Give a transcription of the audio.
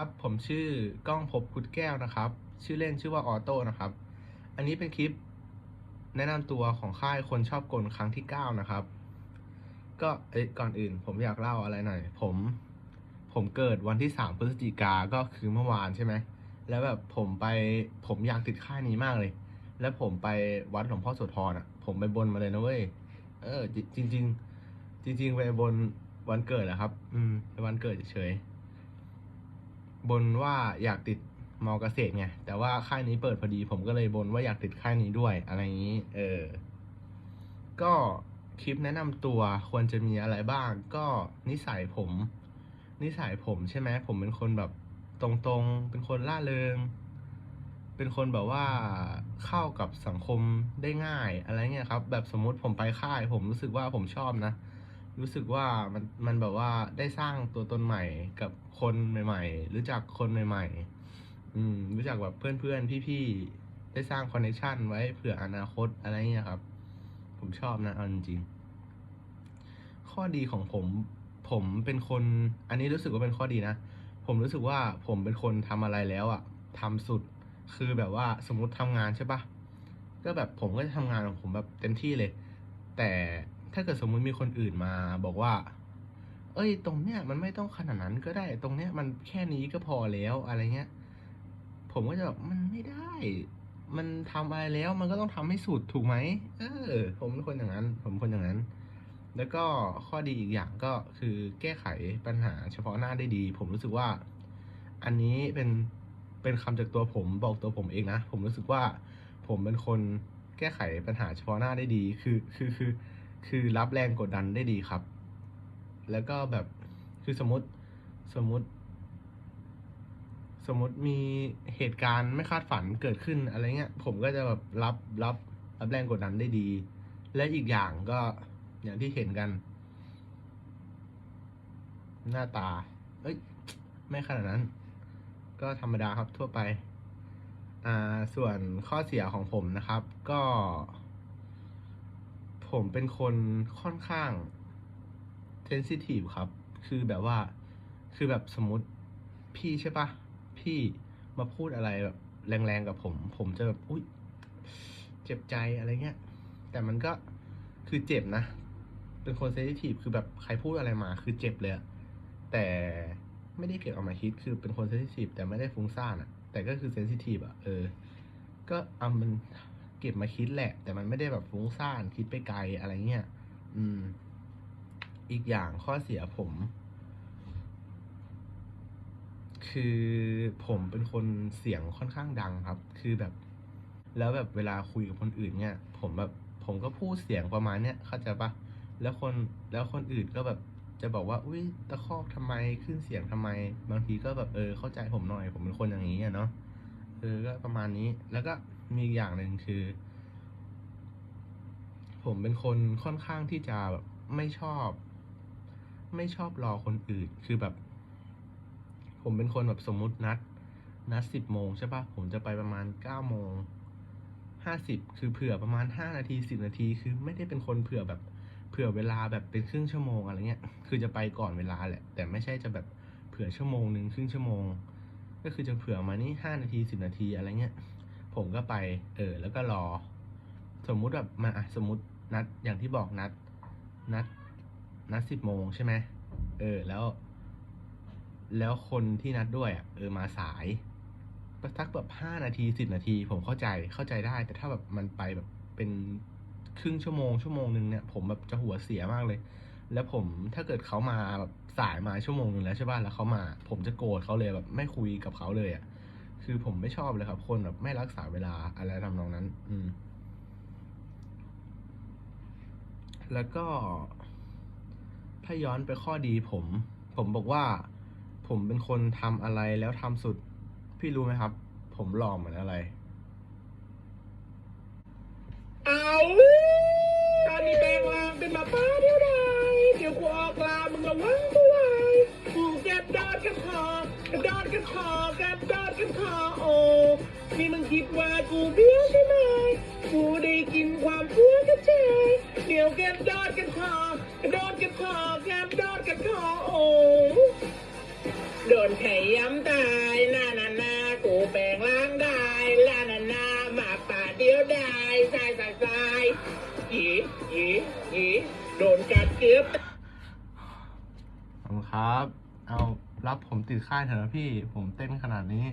ครับผมชื่อกล้องภพบพุทธแก้วนะครับ ชื่อเล่นชื่อว่าออโต้นะครับ อันนี้เป็นคลิปแนะนำตัวของค่ายคนชอบกลครั้งที่ 9 นะครับ ก็เอ้ยก่อนอื่น ผมอยากเล่าอะไรหน่อย ผม ผมเกิดวันที่ 3 พฤศจิกาก็คือเมื่อวานใช่ไหม แล้วแบบผมไปผมอยากติดค่ายนี้มากเลย แล้วผมไปวัดหลวงพ่อโสธรอะ ผมไปบนมาเลยนะเว้ย เออ จริงจริงจริงๆไปบนวันเกิดแหละครับ อืมไปวันเกิดเฉย บนว่าอยากติดมอเกษตรไงแต่ว่าค่ายนี้เปิดพอดีผมก็เลยบนว่าอยากติดค่ายนี้ด้วยอะไรอย่างนี้ เออ ก็คลิปแนะนำตัวควรจะมีอะไรบ้าง ก็นิสัยผม นิสัยผมใช่ไหมผมเป็นคนแบบตรงๆ เป็นคนล่าเริง เป็นคนแบบว่าเข้ากับสังคมได้ง่ายอะไรเงี้ยครับ แบบสมมุติผมไปค่าย ผมรู้สึกว่าผมชอบนะ รู้สึกว่ามันมันแบบว่าได้สร้างตัวตนใหม่กับคนใหม่ๆ รู้จักคนใหม่ ๆ อืม รู้จักแบบเพื่อนๆ พี่ๆ ได้สร้างคอนเนคชันไว้เผื่ออนาคตอะไรเงี้ยครับ ผมชอบนะเอาจริงข้อดีของผม ผมเป็นคน อันนี้รู้สึกว่าเป็นข้อดีนะ ผมรู้สึกว่าผมเป็นคนทำอะไรแล้วอะทำสุด คือแบบว่าสมมติทำงานใช่ปะก็แบบผมก็จะทำงานของผมแบบเต็มที่เลย แต่ ถ้าเกิดสมมุติมีคนอื่นมาบอกว่า เอ้ย ตรงเนี้ยมันไม่ต้องขนาดนั้นก็ได้ ตรงเนี้ยมันแค่นี้ก็พอแล้วอะไรเงี้ย ผมก็จะแบบมันไม่ได้ มันทำอะไรแล้วมันก็ต้องทำให้สุดถูกไหมเออ ผมเป็นคนอย่างนั้น ผมคนอย่างนั้น แล้วก็ข้อดีอีกอย่างก็คือแก้ไขปัญหาเฉพาะหน้าได้ดี ผมรู้สึกว่า อันนี้เป็นเป็นคำจากตัวผมบอกตัวผมเองนะ ผมรู้สึกว่า ผมเป็นคนแก้ไขปัญหาเฉพาะหน้าได้ดี คือคือคือ คือรับแรงกดดันได้ดีครับ แล้วก็แบบคือสมมติสมมติ สมมติมีเหตุการณ์ไม่คาดฝันเกิดขึ้นอะไรเงี้ย ผมก็จะแบบรับรับรับแรงกดดันได้ดี และอีกอย่างก็อย่างที่เห็นกัน หน้าตา เอ้ย ไม่ขนาดนั้น ก็ธรรมดาครับทั่วไป อ่า ส่วนข้อเสียของผมนะครับ ก็ ผมเป็นคนค่อนข้างเซนซิทีฟครับ คือแบบว่า คือแบบสมมติพี่ใช่ปะพี่มาพูดอะไรแบบแรงๆกับผม ผมจะแบบอุ้ยเจ็บใจอะไรเงี้ย แต่มันก็คือเจ็บนะ เป็นคนเซนซิทีฟคือแบบใครพูดอะไรมา คือเจ็บเลยแต่ไม่ได้เก็บเอามาคิดคือเป็นคนเซนซิทีฟแต่ไม่ได้ฟุ้งซ่านอะแต่ก็คือเซนซิทีฟอะเออ ก็เอามัน เก็บมาคิดแหละ แต่มันไม่ได้แบบฟุ้งซ่านคิดไปไกลอะไรเงี้ยอืม อีกอย่างข้อเสียผม คือผมเป็นคนเสียงค่อนข้างดังครับ คือแบบ แล้วแบบเวลาคุยกับคนอื่นเนี่ย ผมแบบผมก็พูดเสียงประมาณเนี้ยเข้าใจปะแล้วคนแล้วคนอื่นก็แบบจะบอกว่า อุ้ยตะคอกทำไมขึ้นเสียงทำไม บางทีก็แบบเออเข้าใจผมหน่อย ผมเป็นคนอย่างนี้อะเนาะเออก็ประมาณนี้แล้วก็ มีอีกอย่างหนึ่งคือ ผมเป็นคนค่อนข้างที่จะแบบไม่ชอบ ไม่ชอบรอคนอื่น คือแบบ ผมเป็นคนแบบสมมุตินัด นัดสิบโมงใช่ปะผมจะไปประมาณเก้าโมงห้าสิบคือเผื่อประมาณห้านาทีสิบนาที คือไม่ได้เป็นคนเผื่อแบบเผื่อเวลาแบบเป็นครึ่งชั่วโมงอะไรเงี้ย คือจะไปก่อนเวลาแหละ แต่ไม่ใช่จะแบบเผื่อชั่วโมงหนึ่งครึ่งชั่วโมง ก็คือจะเผื่อมานี่ห้านาทีสิบนาทีอะไรเงี้ย ผมก็ไป เออ แล้วก็รอ สมมุติแบบมาอะสมมตินัดอย่างที่บอกนัด นัด นัดสิบโมงใช่ไหมเออ แล้ว แล้วคนที่นัดด้วยอะเออมาสายสักแบบห้านาทีสิบนาที ผมเข้าใจเข้าใจได้ แต่ถ้าแบบมันไปแบบเป็นครึ่งชั่วโมงชั่วโมงหนึ่งเนี่ยผมแบบจะหัวเสียมากเลย แล้วผมถ้าเกิดเขามาแบบสายมาชั่วโมงหนึ่งแล้วใช่ป่ะแล้วเขามา ผมจะโกรธเขาเลยแบบไม่คุยกับเขาเลยอะ คือผมไม่ชอบเลยครับ คนแบบไม่รักษาเวลาอะไรทำนองนั้น อืม แล้วก็ ถ้าย้อนไปข้อดีผม ผมบอกว่า ผมเป็นคนทำอะไรแล้วทำสุด พี่รู้ไหมครับ ผมหล่อเหมือนอะไรเอาตอนนี้แปลงร่างเป็นมาป้าเดียวดาย ว่ากูเบี้ยวใช่ไหมกูได้กินความเพื่อกระเจยเดี๋ยวแก็บดอดกันคอกระดอดกันคอแก็บดอดกันคอโอ้โดนไข่ย้ำตายนานานากูแปลงร่างได้ลานานามาป่าเดียวได้สายสายสายหยีหยีหยีโดนกัดเกือบขอบคุณครับ เอารับผมติดค่ายเถอะนะพี่ ผมเต้นขนาดนี้